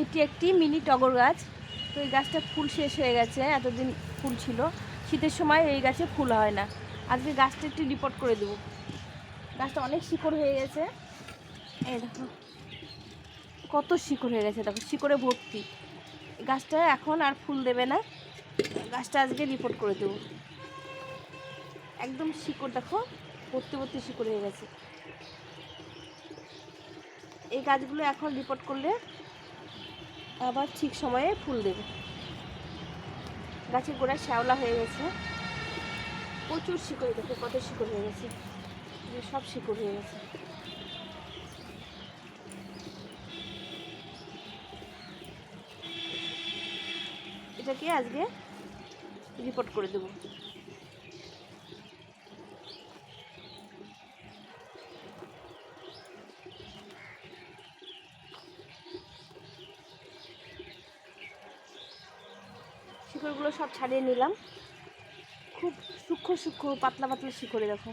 এটি একটি মিনি টগর গাছ। তো এই গাছটা ফুল শেষ হয়ে গেছে, এতদিন ফুল ছিল। শীতের সময় এই গাছে ফুল হয় না। আজকে গাছটা একটু রিপোর্ট করে দেবো। গাছটা অনেক শিকড় হয়ে গেছে। এই দেখো। কত শিকড় হয়ে গেছে, দেখো, শিকড়ে ভর্তি। গাছটা এখন আর ফুল দেবে না। গাছটা আজকে রিপোর্ট করে দেবো। একদম শিকড়, দেখো, ভর্তি ভর্তি শিকড় হয়ে গেছে। এই গাছগুলো এখন রিপোর্ট করলে আবার ঠিক সময়ে ফুল দেবে। গাছের গোড়ায় শ্যাওলা হয়ে গেছে। প্রচুর শিকড়, দেখো কত শিকড় হয়ে গেছে। সব শিকড় হয়ে গেছে। এটাকে আজকে রিপোর্ট করে দেবো। শিকড়গুলো সব ছাড়িয়ে নিলাম। খুব সূক্ষ্ম সূক্ষ্ম পাতলা পাতলা শিকড়ে, দেখো।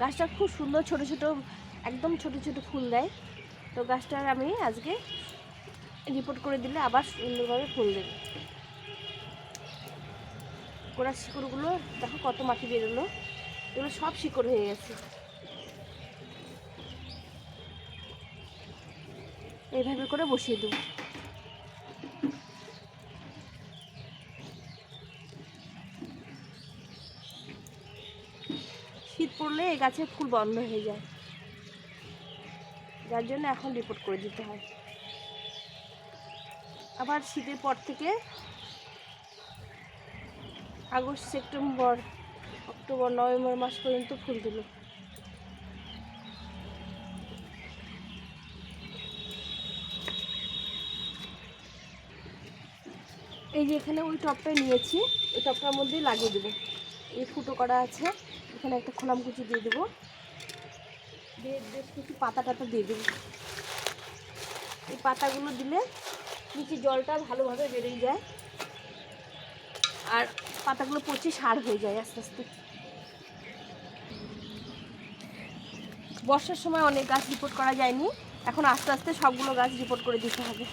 গাছটা খুব সুন্দর ছোট ছোট, একদম ছোট ছোট ফুল দেয়। তো গাছটার আমি আজকে রিপোর্ট করে দিলে আবার সুন্দরভাবে ফুল দেবে। গোড়ার শিকড়গুলো দেখো কত মাটি বেরোলো। এগুলো সব শিকড় হয়ে গেছে। এইভাবে করে বসিয়ে দেবো। শীত পড়লে এই গাছে ফুল বন্ধ হয়ে যায়। যার জন্য এখন রিপোর্ট করে দিতে হয়। আবার শীতের পর থেকে আগস্ট, সেপ্টেম্বর, অক্টোবর, নভেম্বর মাস পর্যন্ত ফুল দিল। এই যে এখানে ওই টপটা নিয়েছি, ওই টপটার মধ্যেই লাগিয়ে দেবো। এই ফুটো করা আছে, এখানে একটা খোলাম কুচি দিয়ে দেবো। দিয়ে বেশ কিছু পাতা টাতা দিয়ে দেবো। এই পাতাগুলো দিলে নিচে জলটা ভালোভাবে বেরিয়ে যায়। আর পাতাগুলো পচে সার হয়ে যায় আস্তে আস্তে। বর্ষার সময় অনেক গাছ রিপোর্ট করা যায়নি। এখন আস্তে আস্তে সবগুলো গাছ রিপোর্ট করে দিতে হবে।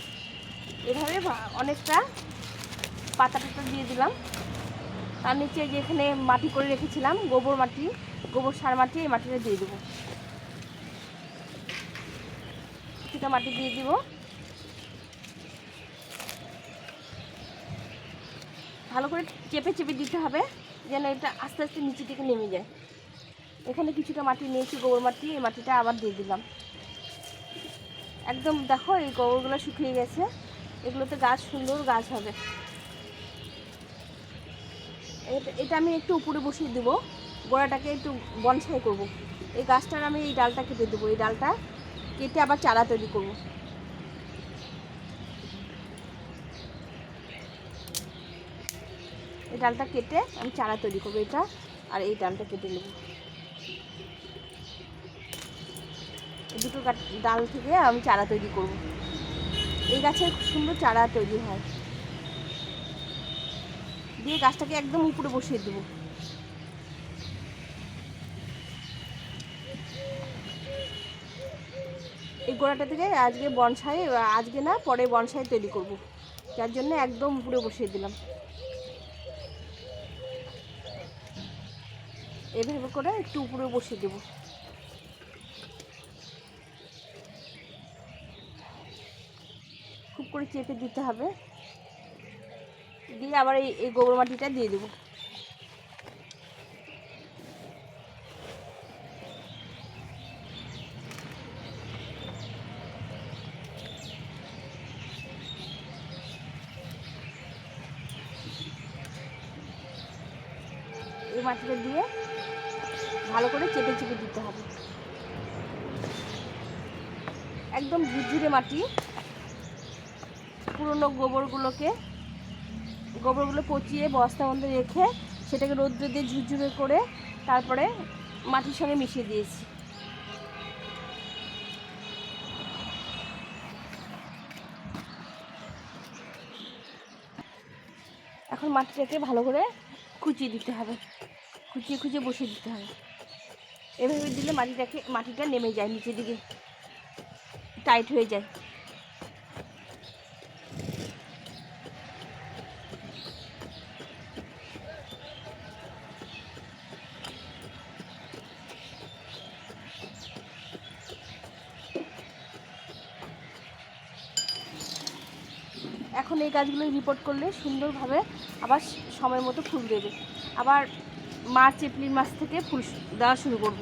এভাবে অনেকটা পাতা টাতা দিয়ে দিলাম। তার নিচে যে এখানে মাটি করে রেখেছিলাম, গোবর মাটি, গোবর সার মাটি, এই মাটিটা দিয়ে দেবো। কিছুটা মাটি দিয়ে দিব। ভালো করে চেপে চেপে দিতে হবে, যেন এটা আস্তে আস্তে নিচে থেকে নেমে যায়। এখানে কিছুটা মাটি নিয়েছি, গোবর মাটি, এই মাটিটা আবার দিয়ে দিলাম। একদম দেখো, এই গোবরগুলো শুকিয়ে গেছে। এগুলোতে গাছ, সুন্দর গাছ হবে। এটা আমি একটু উপরে বসিয়ে দেবো গোড়াটাকে একটু বনসাই করব। এই গাছটার আমি এই ডালটা কেটে দেবো এই ডালটা কেটে আবার চারা তৈরি করব। এই ডালটা কেটে আমি চারা তৈরি করব এটা, আর এই ডালটা কেটে নেব দুটো গাছ- ডাল থেকে আমি চারা তৈরি করব। এই গাছের খুব সুন্দর চারা তৈরি হয় দিয়ে গাছটাকে একদম উপরে বসিয়ে দেবো। এই গোড়াটা থেকে আজকে বনসাই, আজকে না পরে বনসাই তৈরি করব। যার জন্য একদম উপরে বসিয়ে দিলাম। এভাবে করে একটু উপরে বসিয়ে দেবো। খুব করে চেপে দিতে হবে। দিয়ে আবার এই এই গোবর মাটিটা দিয়ে দেবো। এই মাটিটা দিয়ে ভালো করে চেপে চেপে দিতে হবে। একদম ঝুরঝুরে মাটি। পুরনো গোবরগুলোকে গোবরগুলো পচিয়ে বস্তার মধ্যে রেখে সেটাকে রৌদ্র দিয়ে ঝুরঝুরে করে তারপরে মাটির সঙ্গে মিশিয়ে দিয়েছি। এখন মাটিটাকে ভালো করে কুচিয়ে দিতে হবে। খুঁচিয়ে খুঁচিয়ে বসিয়ে দিতে হবে। এভাবে দিলে মাটিটাকে, মাটিটা নেমে যায়, নিচের দিকে টাইট হয়ে যায়। এখন এই গাছগুলো রিপোর্ট করলে সুন্দরভাবে আবার সময় মতো ফুল দেবে। আবার মার্চ, এপ্রিল মাস থেকে ফুল দেওয়া শুরু করব।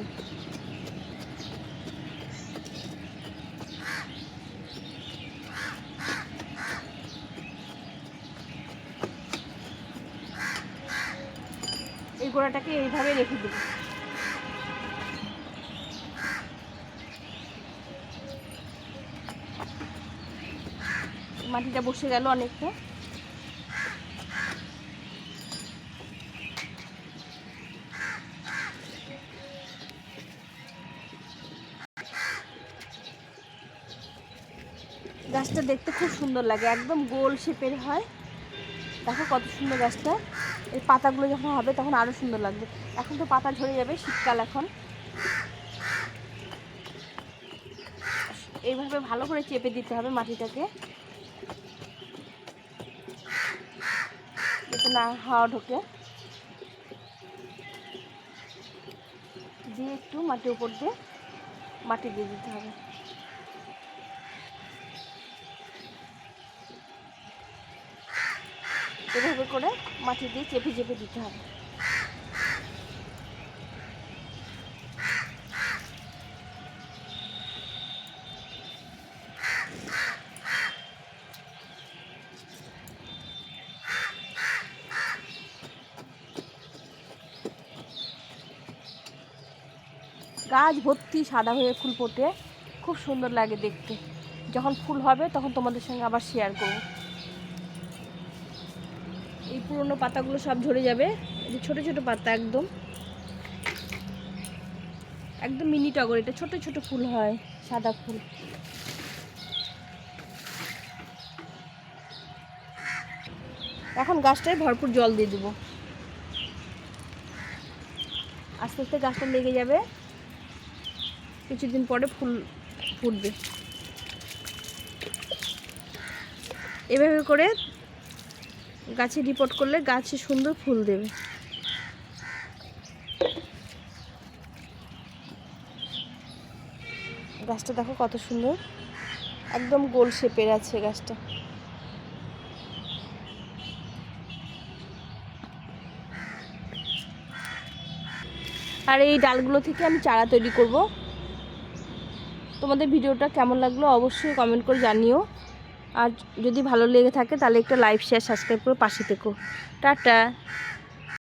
এই গোড়াটাকে এইভাবে রেখে দেবো। মাটিটা বসে গেল অনেকটা। গাছটা দেখতে খুব সুন্দর লাগে, একদম গোল শেপের হয়। দেখো কত সুন্দর গাছটা। এই পাতাগুলো যখন হবে তখন আরও সুন্দর লাগবে। এখন তো পাতা ঝরে যাবে, শীতকাল এখন। এইভাবে ভালো করে চেপে দিতে হবে মাটিটাকে। যাতে না হাওয়া ঢোকে। দিয়ে একটু মাটির উপর দিয়ে মাটি দিয়ে দিতে হবে। এভাবে করে মাটি দিয়ে চেপে চেপে দিতে হবে। গাছ ভর্তি সাদা হয়ে ফুল ফোটে। খুব সুন্দর লাগে দেখতে। যখন ফুল হবে, তখন তোমাদের সঙ্গে আবার শেয়ার করব। এই পুরনো পাতাগুলো সব ঝরে যাবে। এই যে ছোট ছোট পাতা একদম। একদম মিনি টগর, এটা ছোট ছোট ফুল হয়, সাদা ফুল। এখন গাছটায় ভরপুর জল দিয়ে দেবো। আস্তে আস্তে গাছটা লেগে যাবে। কিছুদিন পরে ফুল ফুটবে। এভাবে করে গাছে রিপোর্ট করলে গাছে সুন্দর ফুল দেবে। গাছটা দেখো কত সুন্দর। একদম গোল শেপের আছে গাছটা। আর এই ডালগুলো থেকে আমি চারা তৈরি করব। তোমাদের ভিডিওটা কেমন লাগল অবশ্যই কমেন্ট করে জানিও। আর যদি ভালো লেগে থাকে তাহলে একটা লাইভ শেয়ার সাবস্ক্রাইব করে পাশে থেকো। টাটা।